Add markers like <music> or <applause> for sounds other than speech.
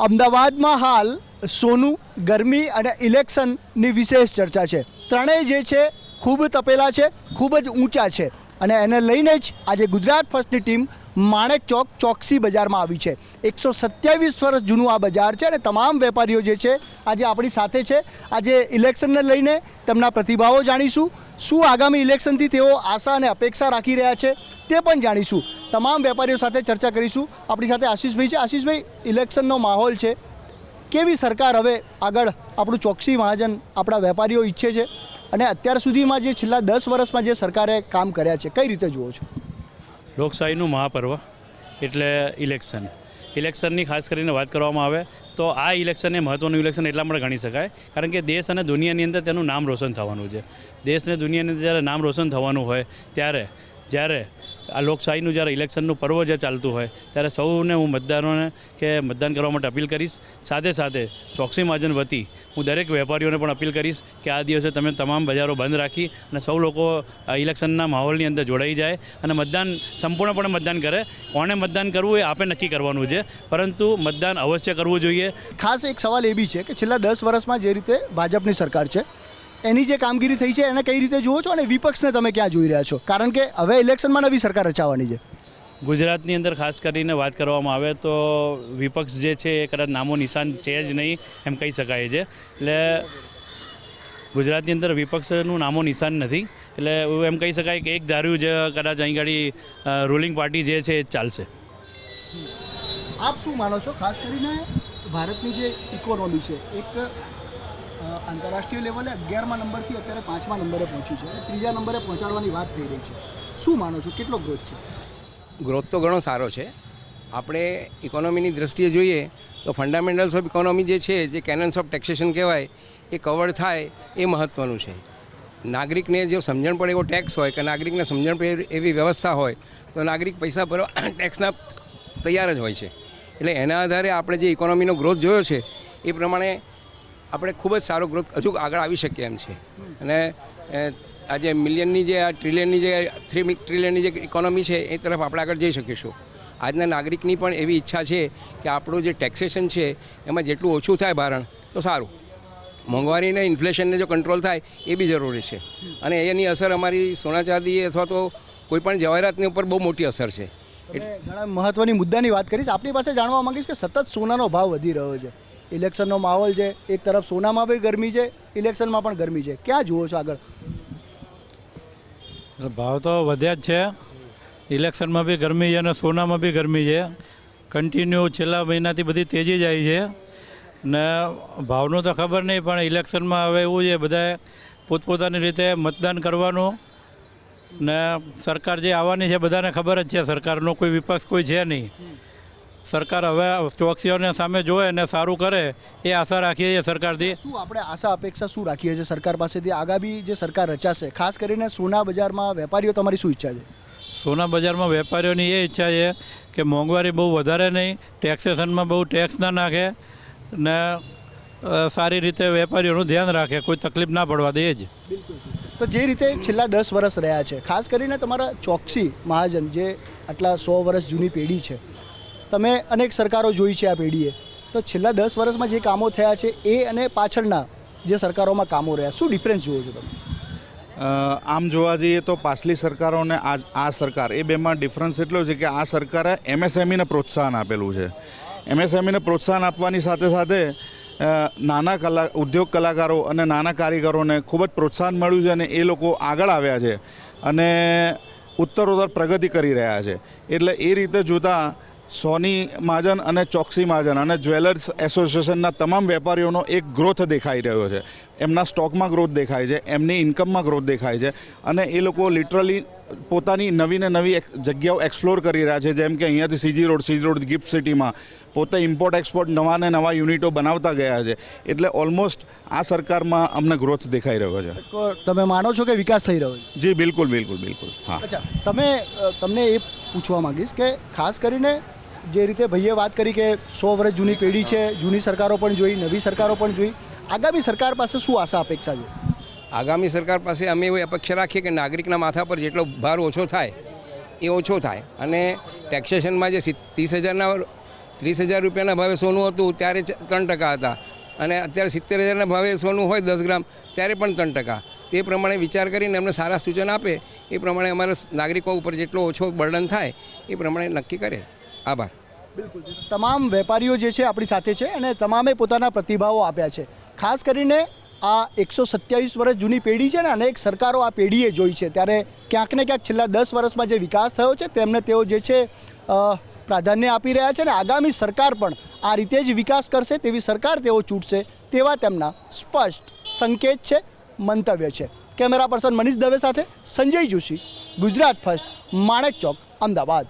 અમદાવાદમાં હાલ સોનું, ગરમી અને ઇલેક્શનની વિશેષ ચર્ચા છે. ત્રણેય જે છે, ખૂબ તપેલા છે, ખૂબ જ ઊંચા છે અને એને લઈને જ આજે ગુજરાત ફર્સ્ટની ટીમ માણેક ચોક, ચોકસી બજારમાં આવી છે. એકસો સત્યાવીસ વર્ષ જૂનું આ બજાર છે અને તમામ વેપારીઓ જે છે, આજે આપણી સાથે છે. આજે ઇલેક્શનને લઈને તેમના પ્રતિભાવો જાણીશું. શું આગામી ઇલેક્શનથી તેઓ આશા અને અપેક્ષા રાખી રહ્યા છે તે પણ જાણીશું. તમામ વેપારીઓ સાથે ચર્ચા કરીશું. આપણી સાથે આશીષભાઈ છે. આશીષભાઈ, ઇલેક્શનનો માહોલ છે. કેવી સરકાર હવે આગળ આપણું ચોકસી મહાજન આપણા વેપારીઓ ઈચ્છે છે? અને અત્યાર સુધીમાં જે છેલ્લા દસ વર્ષમાં જે સરકારે કામ કર્યા છે, કઈ રીતે જુઓ છો? લોકશાહીનું મહાપર્વ એટલે ઇલેક્શન. ઇલેક્શનની ખાસ કરીને વાત કરવામાં આવે, તો આ ઇલેક્શન એ મહત્ત્વનું ઇલેક્શન એટલા માટે ગણી શકાય, કારણ કે દેશ અને દુનિયાની અંદર તેનું નામ રોશન થવાનું છે. દેશને દુનિયાની અંદર જ્યારે નામ રોશન થવાનું હોય, ત્યારે જ્યારે આ લોકશાહીનું જ્યારે ઇલેક્શનનું પર્વ જે ચાલતું હોય, ત્યારે સૌને હું મતદારોને કે મતદાન કરવા માટે અપીલ કરીશ. સાથે સાથે ચોકસી મહાજન વતી હું દરેક વેપારીઓને પણ અપીલ કરીશ કે આ દિવસે તમે તમામ બજારો બંધ રાખી અને સૌ લોકો ઇલેક્શનના માહોલની અંદર જોડાઈ જાય અને મતદાન, સંપૂર્ણપણે મતદાન કરે. કોણે મતદાન કરવું એ આપે નક્કી કરવાનું છે, પરંતુ મતદાન અવશ્ય કરવું જોઈએ. ખાસ એક સવાલ એ બી છે કે છેલ્લા દસ વર્ષમાં જે રીતે ભાજપની સરકાર છે એની જે કામગીરી થઈ છે એને કઈ રીતે જુઓ છો અને વિપક્ષને તમે ક્યાં જોઈ રહ્યા છો? કારણ કે હવે ઇલેક્શનમાં નવી સરકાર રચાવાની છે. ગુજરાતની અંદર ખાસ કરીને વાત કરવામાં આવે તો વિપક્ષ જે છે એ કદાચ નામો નિશાન છે જ નહીં એમ કહી શકાય છે. એટલે ગુજરાતની અંદર વિપક્ષનું નામો નિશાન નથી. એટલે એમ કહી શકાય કે એક ધાર્યું જે કદાચ અહીં ગાડી રૂલિંગ પાર્ટી જે છે એ ચાલશે. આપ શું માનો છો? ખાસ કરીને ભારતની જે ઇકોનોમી છે એક આંતરરાષ્ટ્રીય લેવલે અગિયારમા નંબરથી અત્યારે પાંચમા નંબરે પહોંચ્યું છે અને ત્રીજા નંબરે પહોંચાડવાની વાત થઈ રહી છે. શું માનો છો? કેટલો ગ્રોથ છે? ગ્રોથ તો ઘણો સારો છે. આપણે ઇકોનોમીની દ્રષ્ટિએ જોઈએ તો ફંડામેન્ટલ્સ ઓફ ઇકોનોમી જે છે, જે કેનન્સ ઓફ ટેક્સેશન કહેવાય, એ કવર થાય, એ મહત્ત્વનું છે. નાગરિકને જો સમજણ પડે એવો ટેક્સ હોય કે નાગરિકને સમજણ પડે એવી વ્યવસ્થા હોય, તો નાગરિક પૈસા ભરવા <coughs> ટેક્સના તૈયાર જ હોય છે. એટલે એના આધારે આપણે જે ઇકોનોમીનો ગ્રોથ જોયો છે, એ પ્રમાણે આપણે ખૂબ જ સારો ગ્રોથ હજુ આગળ આવી શકીએ એમ છે. અને આજે મિલિયનની જે, આ ટ્રિલિયનની જે થ્રી ટ્રિલિયનની જે ઇકોનોમી છે, એ તરફ આપણે આગળ જઈ શકીશું. આજના નાગરિકની પણ એવી ઈચ્છા છે કે આપણું જે ટેક્સેશન છે, એમાં જેટલું ઓછું થાય ભારણ, તો સારું. મોંઘવારીને ઇન્ફ્લેશનને જો કંટ્રોલ થાય, એ બી જરૂરી છે. અને એની અસર અમારી સોના ચાંદી અથવા તો કોઈપણ જવાહરાતની ઉપર બહુ મોટી અસર છે. ઘણા મહત્વની મુદ્દાની વાત કરીશ. આપણી પાસે જાણવા માંગીશ કે સતત સોનાનો ભાવ વધી રહ્યો છે. ઇલેક્શનનો માહોલ છે, એક તરફ સોનામાં બી ગરમી છે, ઇલેક્શનમાં પણ ગરમી છે. ક્યાં જુઓ છો આગળ? ભાવ તો વધ્યા જ છે. ઇલેક્શનમાં બી ગરમી છે અને સોનામાં બી ગરમી છે. કન્ટિન્યુ છેલ્લા મહિનાથી બધી તેજી જાય છે. ને ભાવનું તો ખબર નહીં, પણ ઇલેક્શનમાં હવે એવું છે, બધાએ પોતપોતાની રીતે મતદાન કરવાનું. ને સરકાર જે આવવાની છે, બધાને ખબર જ છે, સરકારનો કોઈ વિપક્ષ કોઈ છે નહીં. સરકાર હવે ચોકસીઓને સામે જોવે અને સારું કરે એ આશા રાખીએ છીએ સરકારથી. શું આપણે આશા અપેક્ષા શું રાખીએ છીએ સરકાર પાસેથી? આગામી જે સરકાર રચાશે ખાસ કરીને સોના બજારમાં વેપારીઓ તમારી શું ઈચ્છા છે? સોના બજારમાં વેપારીઓની એ ઈચ્છા છે કે મોંઘવારી બહુ વધારે નહીં ટેક્સેશનમાં બહુ ટેક્સ ના નાખે ને સારી રીતે વેપારીઓનું ધ્યાન રાખે કોઈ તકલીફ ના પડવા દે જ. તો જે રીતે છેલ્લા દસ વર્ષ રહ્યા છે ખાસ કરીને તમારા ચોકસી મહાજન જે આટલા સો વર્ષ જૂની પેઢી છે તમે અનેક સરકારો જોઈ છે આ પેઢીએ. તો છેલ્લા દસ વર્ષમાં જે કામો થયા છે એ અને પાછળના જે સરકારોમાં કામો રહ્યા, શું ડિફરન્સ જુઓ છો તમે? આમ જોવા જઈએ તો પાછલી સરકારો અને આ આ સરકાર, એ બેમાં ડિફરન્સ એટલો છે કે આ સરકારે એમએસએમઈને પ્રોત્સાહન આપેલું છે. એમએસએમઈને પ્રોત્સાહન આપવાની સાથે સાથે નાના કલા, ઉદ્યોગ કલાકારો અને નાના કારીગરોને ખૂબ જ પ્રોત્સાહન મળ્યું છે અને એ લોકો આગળ આવ્યા છે અને ઉત્તરોત્તર પ્રગતિ કરી રહ્યા છે. એટલે એ રીતે જોતાં સોની મહાજન અને ચોકસી મહાજન અને જ્વેલર્સ એસોસિએશનના તમામ વેપારીઓનો એક ગ્રોથ દેખાઈ રહ્યો છે. એમના સ્ટોકમાં ગ્રોથ દેખાય છે એમની ઇન્કમમાં ગ્રોથ દેખાય છે અને એ લોકો લિટરલી પોતાની નવી ને નવી જગ્યાઓ એક્સપ્લોર કરી રહ્યા છે જેમ કે અહીંયાથી CG road CG road gift સિટીમાં પોતે ઇમ્પોર્ટ એક્સપોર્ટ નવા ને નવા યુનિટો બનાવતા ગયા છે. એટલે ઓલમોસ્ટ આ સરકારમાં અમને ગ્રોથ દેખાઈ રહ્યો છે. તમે માનો છો કે વિકાસ થઈ રહ્યો છે? જી બિલકુલ બિલકુલ બિલકુલ હા. અચ્છા તમે તમને એ પૂછવા માંગીશ કે ખાસ કરીને જે રીતે ભાઈએ વાત કરી કે સો વર્ષ જૂની પેઢી છે, જૂની સરકારો પણ જોઈ, નવી સરકારો પણ જોઈ, આગામી સરકાર પાસે શું આશા, અપેક્ષા છે? આગામી સરકાર પાસે અમે એવી અપેક્ષા રાખીએ કે નાગરિકના માથા પર જેટલો ભાર ઓછો થાય, એ ઓછો થાય. અને ટેક્સેશનમાં જે ત્રીસ હજારના, ત્રીસ હજાર રૂપિયાના ભાવે સોનું હતું, ત્યારે ત્રણ ટકા હતા. અને અત્યારે સિત્તેર હજારના ભાવે સોનું હોય દસ ગ્રામ, ત્યારે પણ ત્રણ ટકા. તે પ્રમાણે વિચાર કરીને અમને સારા સૂચન આપે, એ પ્રમાણે અમારા નાગરિકો ઉપર જેટલો ઓછો બર્ડન થાય, એ પ્રમાણે નક્કી કરે. આભાર. તમામ વેપારીઓ જે છે આપણી સાથે છે અને તમામે પોતાના પ્રતિભાવો આપ્યા છે. ખાસ કરીને આ એકસો સત્યાવીસ વર્ષ જૂની પેઢી છે ને અનેક સરકારો આ પેઢીએ જોઈ છે. ત્યારે ક્યાંક ને ક્યાંક છેલ્લા દસ વર્ષમાં જે વિકાસ થયો છે, તેમને તેઓ જે છે પ્રાધાન્ય આપી રહ્યા છે અને આગામી સરકાર પણ આ રીતે જ વિકાસ કરશે તેવી સરકાર તેઓ ચૂંટશે તેવા તેમના સ્પષ્ટ સંકેત છે, મંતવ્ય છે. કેમેરા પર્સન મનીષ દવે સાથે સંજય જોશી, ગુજરાત ફર્સ્ટ, માણેક ચોક, અમદાવાદ.